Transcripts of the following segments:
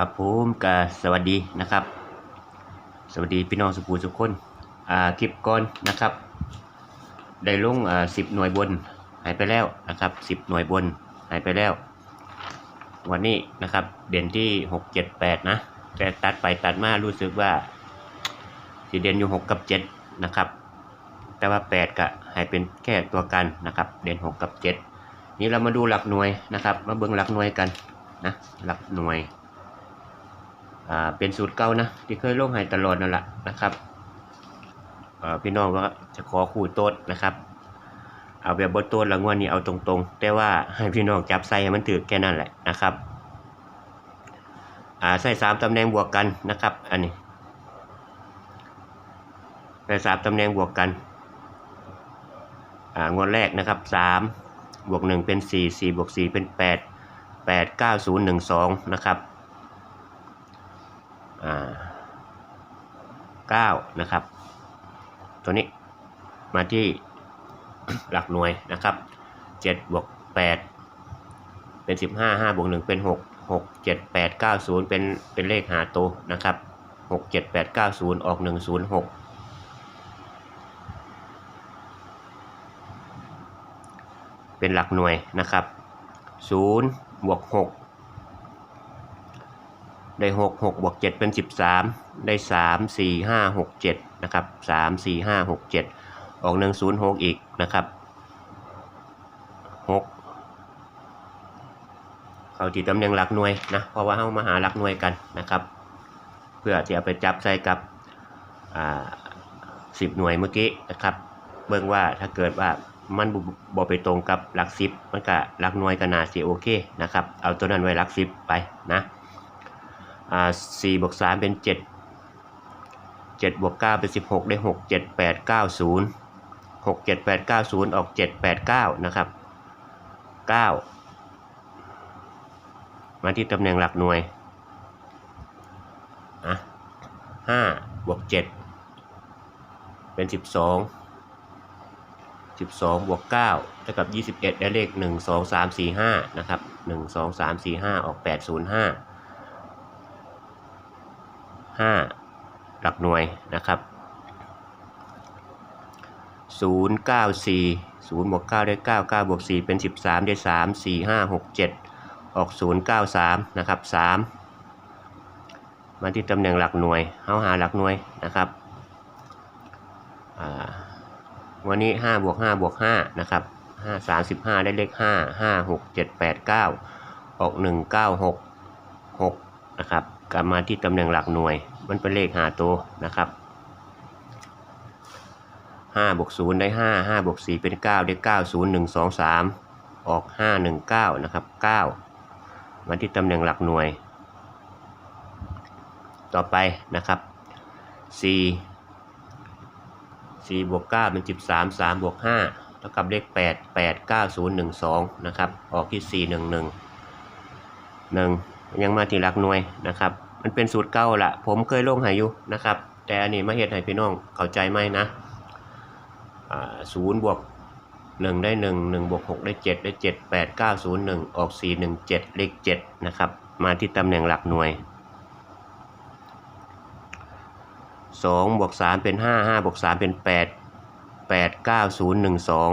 ครับผมก็สวัสดีนะครับ สวัสดีพี่น้องสุภูทุกคนอ่าคลิปก่อนนะครับ ได้ลงอ่าสิบหน่วยบนหายไปแล้วนะครับสิบหน่วยบนหายไปแล้ว วันนี้นะครับเด่นที่หกเจ็ดแปดนะแต่ตัดไปตัดมารู้สึกว่าสีเด่นอยู่หกกับเจ็ดนะครับแต่ว่าแปดก็ให้เป็นแค่ตัวกันนะครับ เด่นหกกับเจ็ดนี่เรามาดูหลักหน่วยนะครับ มาเบิ่งหลักหน่วยกันนะหลักหน่วย อ่าเป็นสูตรเก่านะที่เคยลงให้ตลอดนั่นแหละนะครับอ่าพี่น้องก็จะขอคู่โต๊ดนะครับ เอาแบบบนโต๊ดละงวดนี้เอาตรงๆ แต่ว่าให้พี่น้องจับใส่ให้มันถือแค่นั้นแหละนะครับอ่าใส่สามตำแหน่งบวกกันนะครับ อันนี้ใส่สามตำแหน่งบวกกันอ่างวดแรกนะครับสามบวกหนึ่งเป็นสี่สี่บวกสี่เป็นแปดแปดเก้าศูนย์หนึ่งสองนะครับ 9นะครับ ตัวนี้มาที่หลักหน่วยนะครับ7บวก8เป็น 15 5บวก1เป็น 6 6 7 8 9 0 เป็นเป็นเลขหาตัวนะครับ 6 7 8 9 0 ออก 106 เป็นหลักหน่วยนะครับ0บวก6 ได้หกหกบวกเจ็ดเป็นสิบสามได้สามสี่ห้าหกเจ็ดนะครับสามสี่ห้าหกเจ็ดออกหนึ่งศูนย์หกอีกนะครับหกเขาที่ตำแหน่งหลักหน่วยนะเพราะว่าเข้ามาหาหลักหน่วยกันนะครับ เพื่อจะเอาไปจับใส่กับสิบหน่วยเมื่อกี้นะครับ เบิ่งว่าถ้าเกิดว่ามันบ่ไปตรงกับหลักสิบมันก็หลักหน่วยก็น่าสิโอเคนะครับ เอาตัวนั้นไว้หลักสิบไปนะ อ่าสี่บวกสามเป็นเจ็ดเจ็ดบวกเก้าเป็นสิบหกได้หกเจ็ดแปดเก้าศูนย์หกเจ็ดแปดเก้าศูนย์ออกเจ็ดแปดเก้านะครับเก้ามาที่ตำแหน่งหลักหน่วยอะห้าบวกเจ็ดเป็นสิบสองสิบสองบวกเก้าเท่ากับยี่สิบเอ็ดได้เลขหนึ่งสองสามสี่ห้านะครับหนึ่งสองสามสี่ห้าออกแปดศูนย์ห้า ห้าหลักหน่วยนะครับศูนย์เก้าสี่ศูนย์บวกเก้าได้เก้าเก้าบวกสี่เป็นสิบสามได้สามสี่ห้าหกเจ็ดออกศูนย์เก้าสามนะครับสามาที่ตำแหน่งหลักหน่วยเอาหาหลักหน่วยนะครับวันนี้ห้าบวกห้าบวกห้านะครับห้าสามสิบห้าได้เลขห้าห้าหกเจ็ดแปดเก้าออกหนึ่งเก้าหกหกนะครับ กลับมาที่ตำแหน่งหลักหน่วย มันเป็นเลขหาตัวนะครับห้าบวกศูนย์ได้ห้าห้าบวกสี่เป็นเก้าได้เก้าศูนย์หนึ่งสองสามออกห้าหนึ่งเก้านะครับเก้ามาที่ตำแหน่งหลักหน่วย ต่อไปนะครับสี่สี่บวกเก้าเป็นสิบสามสามบวกห้าเท่ากับเลขแปดแปดเก้าศูนย์หนึ่งสองนะครับ ออกที่สี่หนึ่งหนึ่งหนึ่ง ยังมาที่หลักหน่วยนะครับ มันเป็นสูตรเก่าละผมเคยลงให้อยู่นะครับ แต่อันนี้มาเฮ็ดให้พี่น้องเข้าใจไหมนะศูนย์บวกหนึ่งได้หนึ่งหนึ่งบวกหกได้เจ็ดได้เจ็ดแปดเก้าศูนย์หนึ่งออกสี่หนึ่งเจ็ดเลขเจ็ดนะครับ มาที่ตำแหน่งหลักหน่วยสองบวกสามเป็นห้าห้าบวกสามเป็นแปดแปดเก้าศูนย์หนึ่งสอง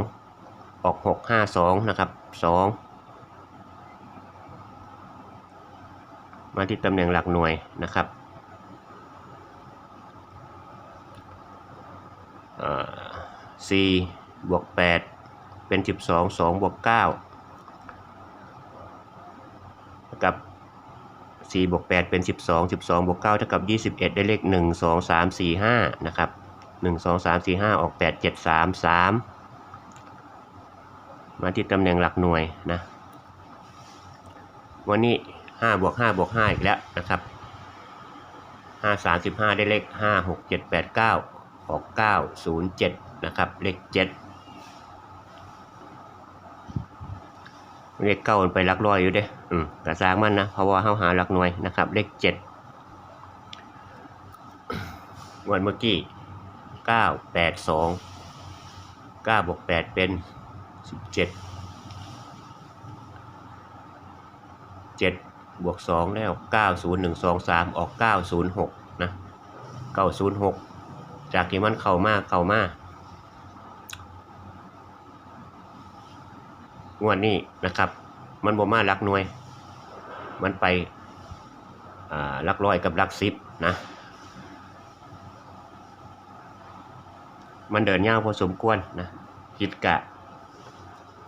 ออกหกห้าสองนะครับสอง มาที่ตำแหน่งหลักหน่วยนะครับสี่บวกแปดเป็นสิบสองสองบวกเก้ากับสี่บวกแปดเป็นสิบสองสิบสองบวกเก้าเท่ากับยี่สิบเอ็ดได้เลขหนึ่งสองสามสี่ห้านะครับหนึ่งสองสามสี่ห้าออกแปดเจ็ดสามสามมาที่ตำแหน่งหลักหน่วยนะ วันนี้ ห้าบวกห้าบวกห้าอีกแล้วนะครับห้าสามสิบห้าได้เลขห้าหกเจ็ดแปดเก้าออกเก้าศูนย์เจ็ดนะครับ เลขเจ็ดเลขเก้ามันไปลักลอยอยู่เด้อืมกระซางมันนะเพราะว่าเขาหาหลักหน่วยนะครับ เลขเจ็ดวันเมื่อกี้เก้าแปดสองเก้าบวกแปดเป็นสิบเจ็ดเจ็ด บวกสองแล้วเก้าศูนย์หนึ่งสองสามออกเก้าศูนย์หกนะเก้าศูนย์หกจากที่มันเข้ามาเข้ามางวดนี้นะครับ มันบ่มาลักหน่วย มันไปอ่าหลักร้อยกับลักสิบนะ มันเดินยาวพอสมควรนะคิดกะ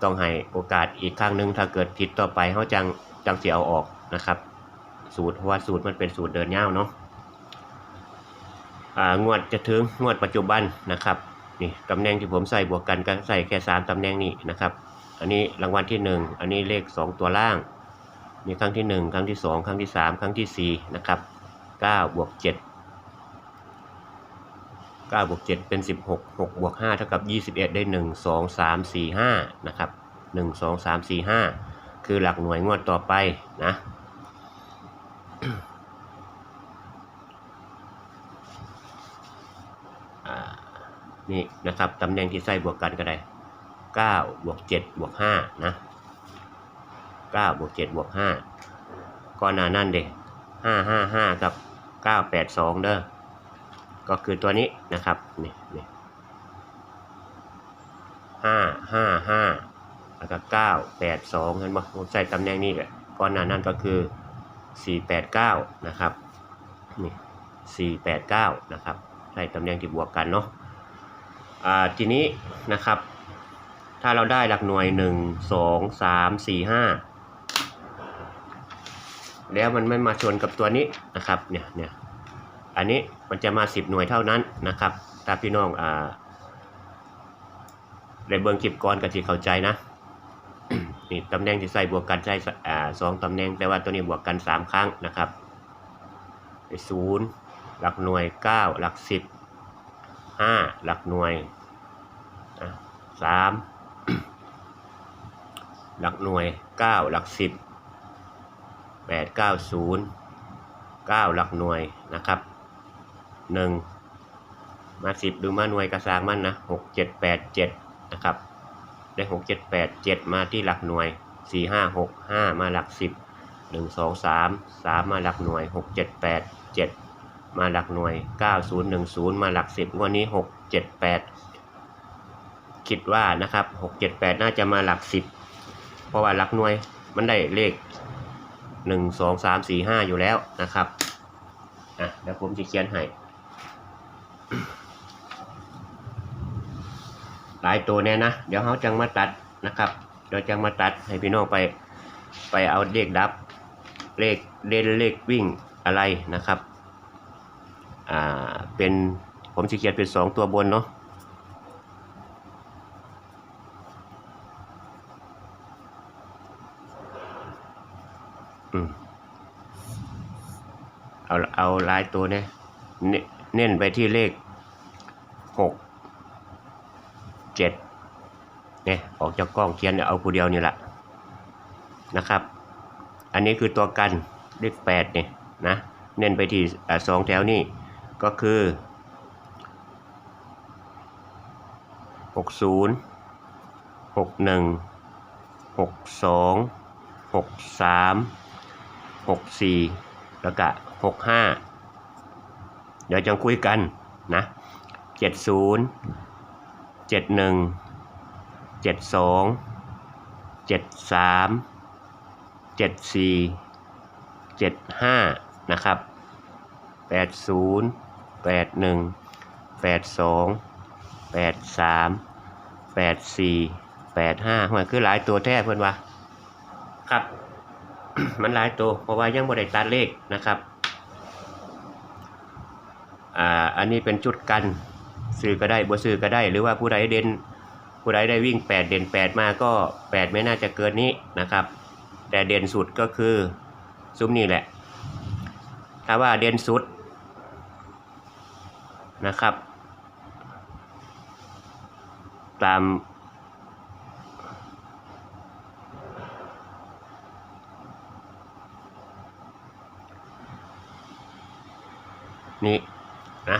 ต้องให้โอกาสอีกครั้งหนึ่งถ้าเกิดผิดต่อไปเขาจังจังเสียเอาออกนะครับ สูตรเพราะว่าสูตรมันเป็นสูตรเดินยาวเนาะอ่างวดจะถึงงวดปัจจุบันนะครับนี่ตำแหน่งที่ผมใส่บวกกันก็ใส่แค่สามตำแหน่งนี้นะครับ อันนี้รางวัลที่หนึ่งอันนี้เลขสองตัวล่าง มีครั้งที่หนึ่งครั้งที่สองครั้งที่สามครั้งที่สี่นะครับเก้าบวกเจ็ดเก้าบวกเจ็ดเป็นสิบหกหกบวกห้าเท่ากับยี่สิบเอ็ดได้หนึ่งสองสามสี่ห้านะครับหนึ่งสองสามสี่ห้า คือหลักหน่วยงวดต่อไปนะนี่นะครับตำแหน่งที่ใส่บวกกันก็ได้เก้าบวกเจ็ดบวกห้านะเก้าบวกเจ็ดบวกห้าก็นานั่นเด็ห้าห้าห้ากับเก้าแปดสองเด้อ ก็คือตัวนี้นะครับ นี่นี่ห้าห้าห้า แล้วก็เก้าแปดสองเห็นไหมผมใส่ตำแหน่งนี้แหละก่อนหน้านั้นก็คือสี่แปดเก้านะครับนี่สี่แปดเก้านะครับใส่ตำแหน่งที่บวกกันเนาะอ่าทีนี้นะครับ ถ้าเราได้หลักหน่วยหนึ่งสองสามสี่ห้าแล้วมันไม่มาชนกับตัวนี้นะครับเนี่ยเนี่ยอันนี้มันจะมา 10 หน่วยเท่านั้นนะครับถ้าพี่น้องอ่าได้เบิ่งคลิปก่อนก็สิเข้าใจนะ นี่ตำแหน่งที่ใส่บวกกันใช้อ่าสองตำแหน่งแต่ว่าตัวนี้บวกกัน3ครั้งนะครับศูนย์หลักหน่วย9หลัก10 5หลักหน่วยสามหลักหน่วย9หลัก10 8 9 0 9หลักหน่วยนะครับหนึ่งมาสิบหรือมาหน่วยกระซางมันนะหกเจ็ดแปดเจ็ดนะครับ ได้หกเจ็ดแปดเจ็ดมาที่หลักหน่วยสี่ห้าหกห้ามาหลักสิบหนึ่งสองสามสามมาหลักหน่วยหกเจ็ดแปดเจ็ดมาหลักหน่วยเก้าศูนย์หนึ่งศูนย์มาหลักสิบวันนี้หกเจ็ดแปดคิดว่านะครับหกเจ็ดแปดน่าจะมาหลักสิบเพราะว่าหลักหน่วยมันได้เลขหนึ่งสองสามสี่ห้าอยู่แล้วนะครับอะเดี๋ยวผมจะเขียนให้ หลายตัวเนี่ยนะ เดี๋ยวเขาจังมาตัดนะครับ เดี๋ยวจังมาตัดให้พี่น้องไปไปเอาเลขดับ เลขเด่นเลขวิ่งอะไรนะครับ อ่า เป็นผมจะเขียนเป็นสองตัวบนเนาะเอาเอาลายตัวเนี่ยเน้นไปที่เลขหก เจ็ดเนี่ยออกจากกล้องเขียนเอาผู้เดียวนี่แหละนะครับ อันนี้คือตัวกันเลขแปดเนี่ยนะเน้นไปที่สองแถวนี่ก็คือหกศูนย์หกหนึ่งหกสองหกสามหกสี่แล้วก็หกห้าเดี๋ยวจะคุยกันนะเจ็ดศูนย์ เจ็ดหนึ่งเจ็ดสองเจ็ดสามเจ็ดสี่เจ็ดห้านะครับแปดศูนย์แปดหนึ่งแปดสองแปดสามแปดสี่แปดห้ามันคือหลายตัวแท้เพื่อนวะครับ มันหลายตัวเพราะว่ายังบ่ได้ตัดเลขนะครับอ่าอันนี้เป็นจุดกัน ซื้อก็ได้บ่ซื้อก็ได้ หรือว่าผู้ใดเด่นผู้ใดได้วิ่ง 8 เด่น 8 มาก็ 8 ไม่น่าจะเกินนี้นะครับ แต่เด่นสุดก็คือซุ้มนี่แหละ ถ้าว่าเด่นสุดนะครับ ตามนี่นะ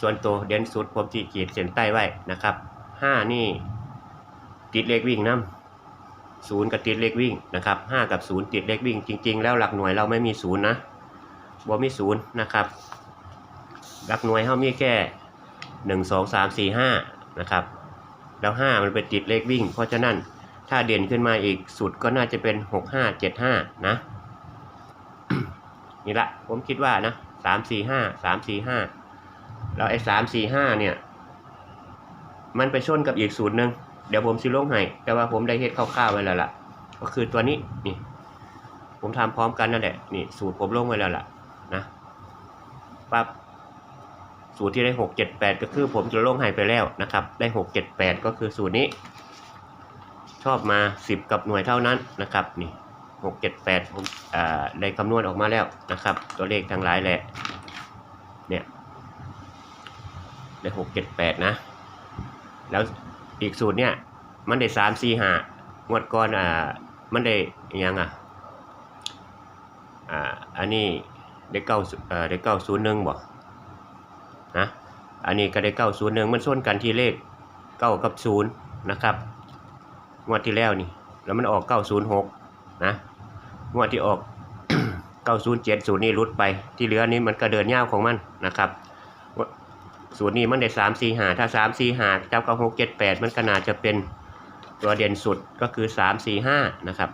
ส่วนตัวเด่นสุดผมจีขีดเส้นใต้ไว้นะครับห้านี่ติดเลขวิ่งน้ศูนย์กับติดเลขวิ่งนะครับห้ากับศูนย์ติดเลขวิ่ง จริง ๆ แล้วหลักหน่วยเราไม่มีศูนย์นะบ่มีศูนย์นะครับ หลักหน่วยเขามีแค่หนึ่งสองสามสี่ห้านะครับ แล้วห้ามันเป็นติดเลขวิ่ง เพราะฉะนั้นถ้าเด่นขึ้นมาอีกสุดก็น่าจะเป็นหกห้าเจ็ดห้านะนี่ละผมคิดว่านะสามสี่ห้าสามสี่ห้า แล้วไอ้สามสี่ห้าเนี่ย มันไปชนกับอีกสูตรหนึ่งเดี๋ยวผมซิลงให้แต่ว่าผมได้เฮ็ดคร่าวๆไว้แล้วล่ะ ก็คือตัวนี้นี่ ผมทำพร้อมกันนั่นแหละนี่ สูตรผมลงไว้แล้วล่ะ นะปั๊บสูตรที่ได้หกเจ็ดแปดก็คือผมจะลงให้ไปแล้วนะครับ ได้หกเจ็ดแปดก็คือสูตรนี้ ชอบมาสิบกับหน่วยเท่านั้นนะครับ นี่หกเจ็ดแปดผมอ่าได้คำนวณออกมาแล้วนะครับ ตัวเลขทั้งหลายแหละ เนี่ย ได้หกเจ็ดแปดนะ แล้วอีกสูตรเนี่ย มันได้สามสี่ห้างวดก่อนอ่ามันได้ยังอะอ่าอันนี้ได้เก้าอ่อได้เก้าศูนย์หนึ่งบ่นะอันนี้ก็ได้เก้าศูนย์หนึ่งมันส่วนกันที่เลขเก้ากับศูนย์นะครับงวดที่แล้วนี่ แล้วมันออกเก้าศูนย์หกนะงวดที่ออกเก้าศูนย์เจ็ดศูนย์นี่รุดไปที่เหลือนี้มันก็เดินยาวของมันนะครับ สูตรนี้มันได้สามสี่หาถ้าสามสี่หาเจ้ากับหกเจ็ดแปดมันก็น่าจะเป็นตัวเด่นสุดก็คือสามสี่ห้านะครับ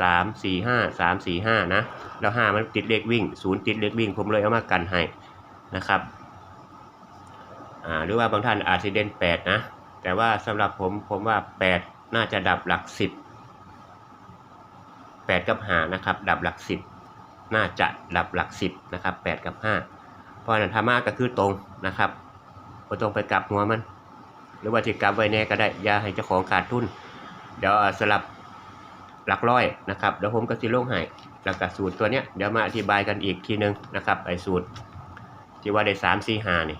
สามสี่ห้าสามสี่ห้านะ แล้วห้ามันติดเลขวิ่งศูนย์ติดเลขวิ่ง ผมเลยเอามากันให้นะครับอ่าหรือว่าบางท่านอาจจะเด่นแปดนะ แต่ว่าสำหรับผมผมว่าแปดน่าจะดับหลักสิบแปดกับห้านะครับ ดับหลักสิบน่าจะดับหลักสิบนะครับแปดกับห้า พราะนั้นธรรมะก็คือตรงนะครับก็ต้องไปกลับหัวมัน หรือว่าจะกลับไว้แน่ก็ได้อย่าให้เจ้าของขาดทุน เดี๋ยวสลับหลักร้อยนะครับเดี๋ยวผมก็สิลงให้แล้วก็สูตรตัวเนี้ยเดี๋ยวมาอธิบายกันอีกทีนึงนะครับไอ้สูตร ที่ว่าได้สามสี่ห้านี่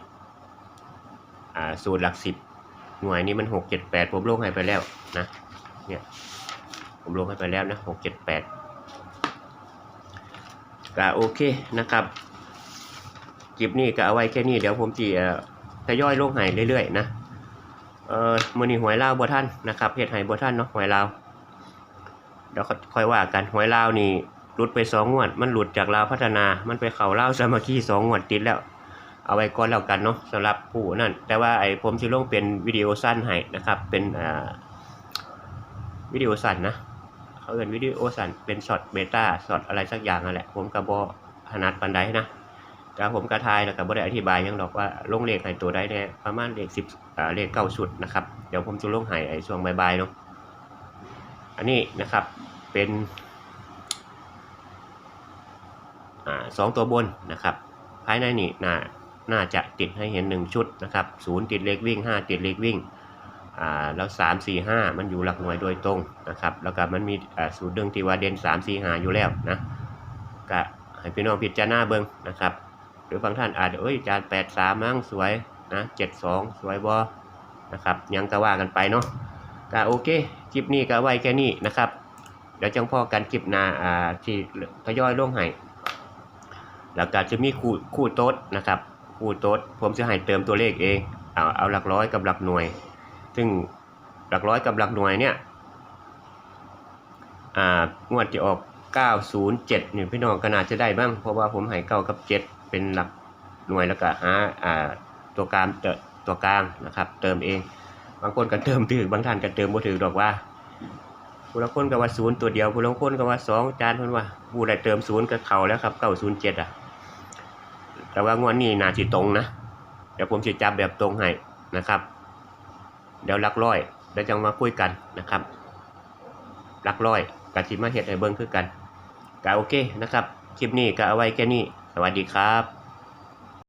อ่าสูตรหลักสิบหน่วยนี้มันหกเจ็ดแปดผมลงให้ไปแล้วนะเนี่ยผมลงให้ไปแล้วนะหกเจ็ดแปดก็โอเคนะครับ คลิปนี้ก็เอาไว้แค่นี้เดี๋ยวผมจะทยอยลงให้เรื่อยๆนะเอ่อมือนี้หวยลาวบ่ท่านนะครับเฮ็ดให้บ่ท่านเนาะหวยลาวเดี๋ยวค่อยว่ากันหวยลาวนี่หลุดไปสองงวด มันหลุดจากลาวพัฒนา มันไปเข้าลาวสามัคคีสองงวดติดแล้ว เอาไว้ก่อนแล้วกันเนาะสำหรับผู้นั่น แต่ว่าไอ้ผมสิลงเป็นวิดีโอสั้นให้นะครับเป็นอ่าวิดีโอสั้นนะเขาเอินวิดีโอสั้นเป็นช็อตเบต้าช็อตอะไรสักอย่างนั่นแหละผมก็บ่ถนัดปานใดนะ แต่ผมกระทายแล้วก็บ่ได้อธิบายยังดอกว่าลงเลขให้ตัวใดแน่ประมาณเลขสิบเลขเก้าชุดนะครับ เดี๋ยวผมจะลงให้ไอ้ช่วงบ่ายๆเนาะอันนี้นะครับเป็นอสองตัวบนนะครับ ภายในนี่น่าน่าจะติดให้เห็นหนึ่งชุดนะครับศูนย์ติดเลขวิ่งห้าติดเลขวิ่งแล้วสามสี่ห้ามันอยู่หลักหน่วยโดยตรงนะครับ แล้วก็มันมีอ่าสูตรเดิงที่ว่าเด่นสามสี่ห้าอยู่แล้วนะก็ให้พี่น้องพิจารณาเบิ่งนะครับ หรือบางท่านอาจจะเอ้ยจานแปดสามมั้งสวยนะเจ็ดสองสวยบอนะครับยังก็ว่ากันไปเนาะก็โอเคคลิปนี้ก็ไว้แค่นี้นะครับ เดี๋ยวจังพอกันคลิปหน้าอ่าที่ทยอยลงให้แล้วก็จะมีคู่คู่โต๊ดนะครับคู่โต๊ดผมจะให้เติมตัวเลขเองเอาเอาหลักร้อยกับหลักหน่วย ซึ่งหลักร้อยกับหลักหน่วยเนี่ยอ่างวดที่ออก 907นี่พี่น้องก็น่าจะได้บ้างเพราะว่าผมให้เก้ากับ7 เป็นหลักหน่วยแล้วก็หาอ่าตัวกลางเตตัวกลางนะครับ เติมเอง บางคนก็เติมถือบางท่านก็เติมบ่ถือดอกว่าผู้ละคนก็ว่าศูนย์ตัวเดียวผู้ละคนก็ว่าสองจานเพิ่นว่าผู้ใดเติมศูนย์ก็เข้าแล้วครับ907อะ แต่ว่างวดนี้นาสิตรงนะเดี๋ยวผมสิจับแบบตรงให้นะครับ เดี๋ยวลักร้อยเดี๋ยวจะมาคุยกันนะครับลักร้อยกับสิมาเฮ็ดให้เบิ่งคือกันก็โอเคนะครับคลิปนี้ก็เอาไว้แค่นี้ วัสดีครับ